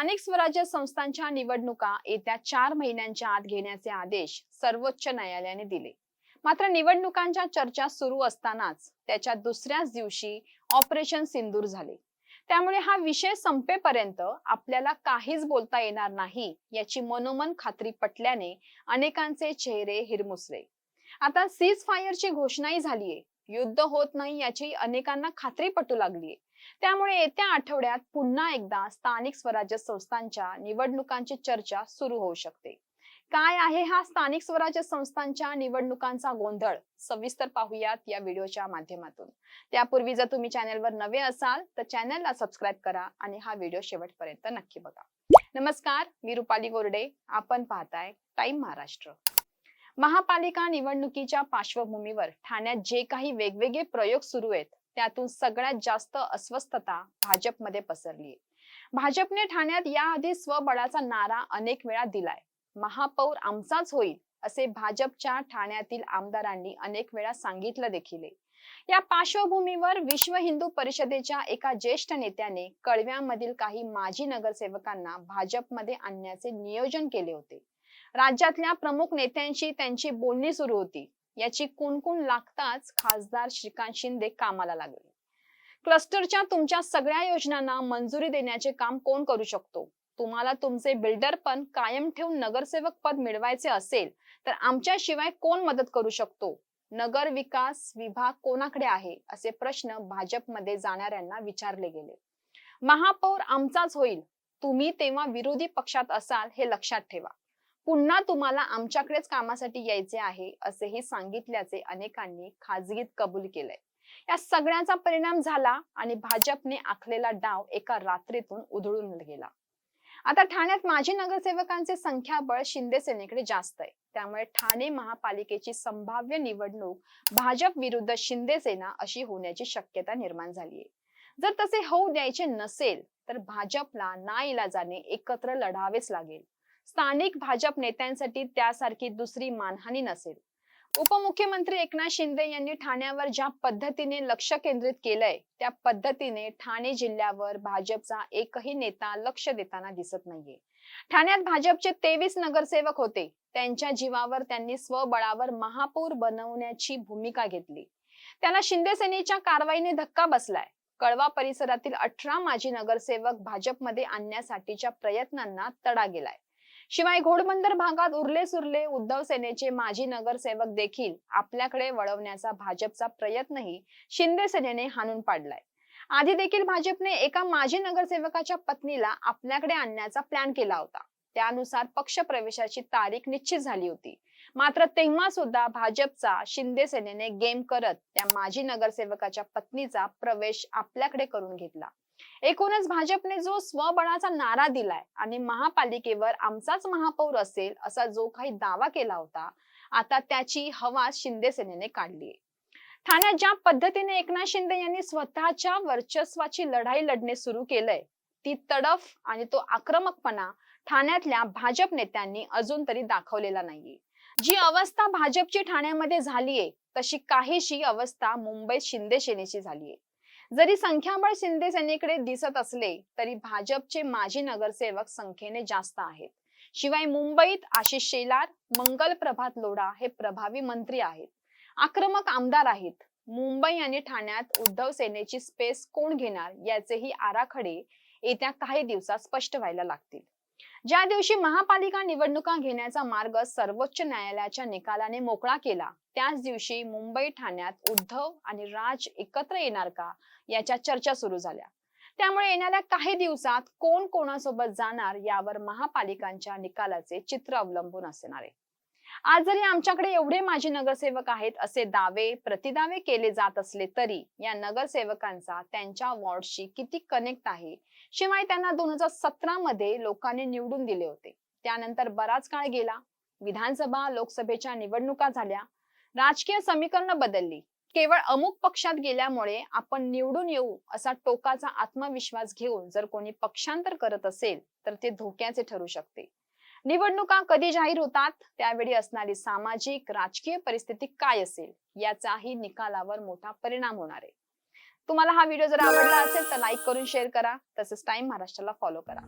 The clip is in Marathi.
स्थानिक स्वराज्य संस्थांच्या निवडणुका येत्या चार महिन्यांच्या आत घेण्याचे आदेश सर्वोच्च न्यायालयाने दिले. मात्र निवडणुकांच्या चर्चा सुरू असतानाच त्याच्या दुसऱ्याच दिवशी ऑपरेशन सिंदूर झाले. त्यामुळे हा विषय संपेपर्यंत आपल्याला काहीच बोलता येणार नाही याची मनोमन खात्री पटल्याने अनेकांचे चेहरे हिरमुसले. आता सीज फायरची घोषणाही झालीये. युद्ध होत नाही याची अनेकांना खात्री पटू लागलीये. त्यामुळे येत्या आठवड्यात पुन्हा एकदा स्थानिक स्वराज्य संस्थांच्या निवडणुकांची चर्चा सुरू होऊ शकते. काय आहे हा स्थानिक स्वराज्य संस्थांच्या निवडणुकांचा गोंधळ? सविस्तर पाहूयात या व्हिडिओच्या माध्यमातून. त्यापूर्वी जर तुम्ही चॅनलवर नवे असाल तर चॅनलला सबस्क्राईब करा आणि हा व्हिडिओ शेवटपर्यंत नक्की बघा. नमस्कार मी रुपाली गोरडे. आपण पाहताय टाइम महाराष्ट्र. महापालिका निवडणुकीच्या पार्श्वभूमीवर ठाण्यात जे काही वेगवेगळे प्रयोग सुरू आहेत त्यातून सगळ्यात जास्त अस्वस्थता भाजपमध्ये पसरली भाजपने ठाण्यात याआधी स्वबळाचा नारा अनेक वेळा दिलाय. महापौर आमचाच होईल असे भाजपच्या ठाण्यातील आमदारांनी अनेक वेळा सांगितलं देखील या पार्श्वभूमीवर विश्व हिंदू परिषदेच्या एका ज्येष्ठ नेत्याने कळव्यामधील काही माजी नगरसेवकांना भाजपमध्ये आणण्याचे नियोजन केले होते. राज्यातल्या प्रमुख नेत्यांशी त्यांची बोलणी सुरू होती. याची कुणकुण लागताच खासदार श्रीकांत शिंदे कामाला लागले. क्लस्टरच्या तुमच्या सगळ्या योजनांना मंजुरी देण्याचे काम कोण करू शकतो? तुम्हाला तुमचे बिल्डर पण कायम ठेवून नगरसेवक पद मिळवायचे असेल तर आमच्याशिवाय कोण मदत करू शकतो? नगर विकास विभाग कोणाकडे आहे? असे प्रश्न भाजपमध्ये जाणाऱ्यांना विचारले गेले. महापौर आमचाच होईल. तुम्ही तेव्हा विरोधी पक्षात असाल हे लक्षात ठेवा. पुन्हा तुम्हाला आमच्याकडेच कामासाठी यायचे आहे असेही सांगितल्याचे अनेकांनी खाजगीत कबूल केलंय. या सगळ्याचा परिणाम झाला आणि भाजपने आखलेला डाव एका रात्रीतून उधळून गेला. आता ठाण्यात माजी नगरसेवकांचे संख्याबळ शिंदे सेनेकडे जास्त आहे. त्यामुळे ठाणे महापालिकेची संभाव्य निवडणूक भाजप विरुद्ध शिंदे सेना अशी होण्याची शक्यता निर्माण झाली आहे जर तसे होऊ द्यायचे नसेल तर भाजपला नाईलाजाने एकत्र लढावेच लागेल. स्थानिक भाजप नेत्यांसाठी त्यासारखी दुसरी मानहानी नसेल. उपमुख्यमंत्री एकनाथ शिंदे यांनी ठाण्यावर ज्या पद्धतीने लक्ष केंद्रित केलंय त्या पद्धतीने ठाणे जिल्ह्यावर भाजपचा एकही नेता लक्ष देताना दिसत नाहीये. ठाण्यात भाजपचे तेवीस नगरसेवक होते. त्यांच्या जीवावर त्यांनी स्वबळावर महापौर बनवण्याची भूमिका घेतली. त्याला शिंदे सेनेच्या कारवाईने धक्का बसलाय. कळवा परिसरातील अठरा माजी नगरसेवक भाजपमध्ये आणण्यासाठीच्या प्रयत्नांना तडा गेलाय. शिवाय घोडबंदर भागात उरले सुरले उद्धव सेनेचे माजी नगरसेवक देखील आपल्याकडे वळवण्याचा भाजपचा प्रयत्नही शिंदे सेनेने हाणून पाडलाय. आधी देखील भाजपने एका माजी नगरसेवकाच्या पत्नीला आपल्याकडे आणण्याचा प्लॅन केला होता. त्यानुसार पक्ष प्रवेशाची तारीख निश्चित झाली होती. मात्र तेव्हा सुद्धा भाजपचा शिंदे सेनेने गेम करत त्या माजी नगरसेवकाच्या पत्नीचा प्रवेश आपल्याकडे करून घेतला. एकूणच भाजपने जो स्वबळाचा नारा दिलाय आणि महापालिकेवर आमचाच महापौर असेल असा जो काही दावा केला होता आता त्याची हवा शिंदे सेनेने काढली ठाण्यात ज्या पद्धतीने एकनाथ शिंदे यांनी स्वतःच्या वर्चस्वाची लढाई लढणे सुरू केलंय ती तडफ आणि तो आक्रमकपणा ठाण्यातल्या भाजप नेत्यांनी अजून तरी दाखवलेला नाहीये. जी अवस्था भाजपची ठाण्यामध्ये झालीये तशी काहीशी अवस्था मुंबईत शिंदे सेनेची झालीये. जरी संख्याबळ शिंदे सेनेकडे दिसत असले तरी भाजपचे माजी नगरसेवक संख्येने जास्त आहेत. शिवाय मुंबईत आशिष शेलार मंगल प्रभात लोढा हे प्रभावी मंत्री आहेत. आक्रमक आमदार आहेत. मुंबई आणि ठाण्यात उद्धव सेनेची स्पेस कोण घेणार याचेही आराखडे येत्या काही दिवसात स्पष्ट व्हायला लागतील. ज्या दिवशी महापालिका निवडणुका घेण्याचा मार्ग सर्वोच्च न्यायालयाच्या निकालाने मोकळा केला त्याच दिवशी मुंबई ठाण्यात उद्धव आणि राज एकत्र येणार का याच्या चर्चा सुरू झाल्या. त्यामुळे येणाऱ्या काही दिवसात कोण कोणासोबत जाणार यावर महापालिकांच्या निकालाचे चित्र अवलंबून असणार आहे. आज जरी आमच्याकडे एवढे माजी नगरसेवक आहेत असे दावे प्रतिदावे केले जात असले तरी या नगरसेवकांचा त्यांच्या वॉर्डशी किती कनेक्ट आहे? शिवाय त्यांना दोन हजार सतरा मध्ये लोकांनी निवडून दिले होते. त्यानंतर बराच काळ गेला. विधानसभा लोकसभेच्या निवडणुका झाल्या. राजकीय समीकरण बदलली. केवळ अमुक पक्षात गेल्यामुळे आपण निवडून येऊ असा टोकाचा आत्मविश्वास घेऊन जर कोणी पक्षांतर करत असेल तर ते धोक्याचे ठरू शकते. निवडणुका कधी जाहीर होतात? त्यावेळी असणारी सामाजिक राजकीय परिस्थिती काय असेल? याचाही निकालावर मोठा परिणाम होणार आहे. तुम्हाला हा व्हिडिओ जर आवडला असेल तर लाईक करून शेअर करा. तसेच टाइम महाराष्ट्राला फॉलो करा.